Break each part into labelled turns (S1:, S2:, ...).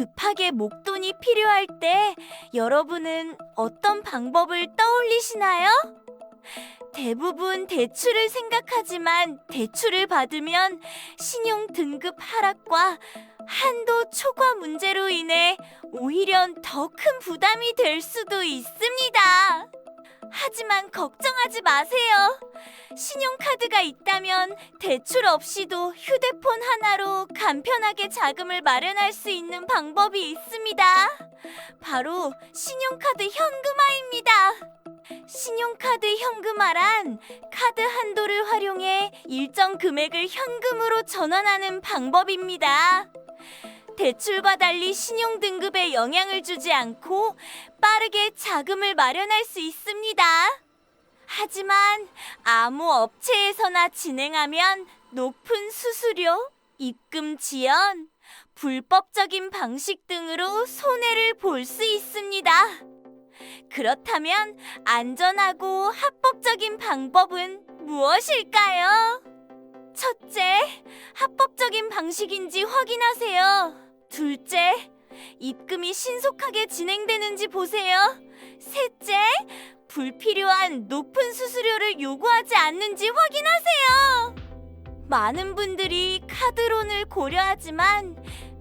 S1: 급하게 목돈이 필요할 때 여러분은 어떤 방법을 떠올리시나요? 대부분 대출을 생각하지만 대출을 받으면 신용 등급 하락과 한도 초과 문제로 인해 오히려 더 큰 부담이 될 수도 있습니다. 하지만 걱정하지 마세요. 신용카드가 있다면 대출 없이도 휴대폰 간편하게 자금을 마련할 수 있는 방법이 있습니다. 바로 신용카드 현금화입니다. 신용카드 현금화란 카드 한도를 활용해 일정 금액을 현금으로 전환하는 방법입니다. 대출과 달리 신용 등급에 영향을 주지 않고 빠르게 자금을 마련할 수 있습니다. 하지만 아무 업체에서나 진행하면 높은 수수료, 입금 지연, 불법적인 방식 등으로 손해를 볼 수 있습니다. 그렇다면 안전하고 합법적인 방법은 무엇일까요? 첫째, 합법적인 방식인지 확인하세요. 둘째, 입금이 신속하게 진행되는지 보세요. 셋째, 불필요한 높은 수수료를 요구하지 않는지 확인하세요. 많은 분들이 카드론을 고려하지만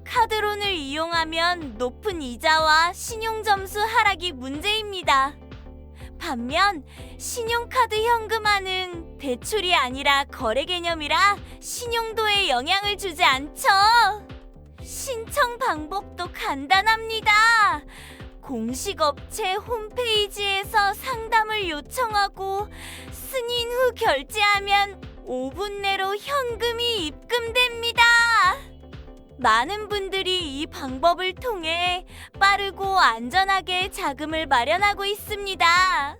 S1: 카드론을 이용하면 높은 이자와 신용점수 하락이 문제입니다. 반면 신용카드 현금화는 대출이 아니라 거래 개념이라 신용도에 영향을 주지 않죠. 신청 방법도 간단합니다. 공식 업체 홈페이지에서 상담을 요청하고 승인 후 결제하면 5분 내로 현금이 입금됩니다. 많은 분들이 이 방법을 통해 빠르고 안전하게 자금을 마련하고 있습니다.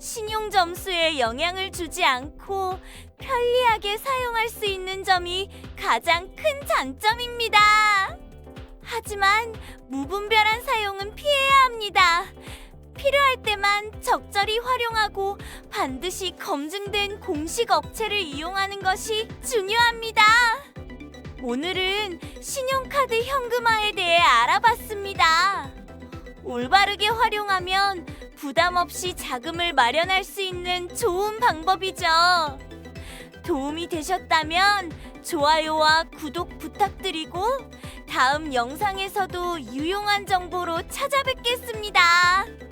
S1: 신용 점수에 영향을 주지 않고 편리하게 사용할 수 있는 점이 가장 큰 장점입니다. 하지만 무분별한 사용은 피해야 합니다. 필요할 때만 적절히 활용하고 반드시 검증된 공식 업체를 이용하는 것이 중요합니다. 오늘은 신용카드 현금화에 대해 알아봤습니다. 올바르게 활용하면 부담 없이 자금을 마련할 수 있는 좋은 방법이죠. 도움이 되셨다면 좋아요와 구독 부탁드리고 다음 영상에서도 유용한 정보로 찾아뵙겠습니다.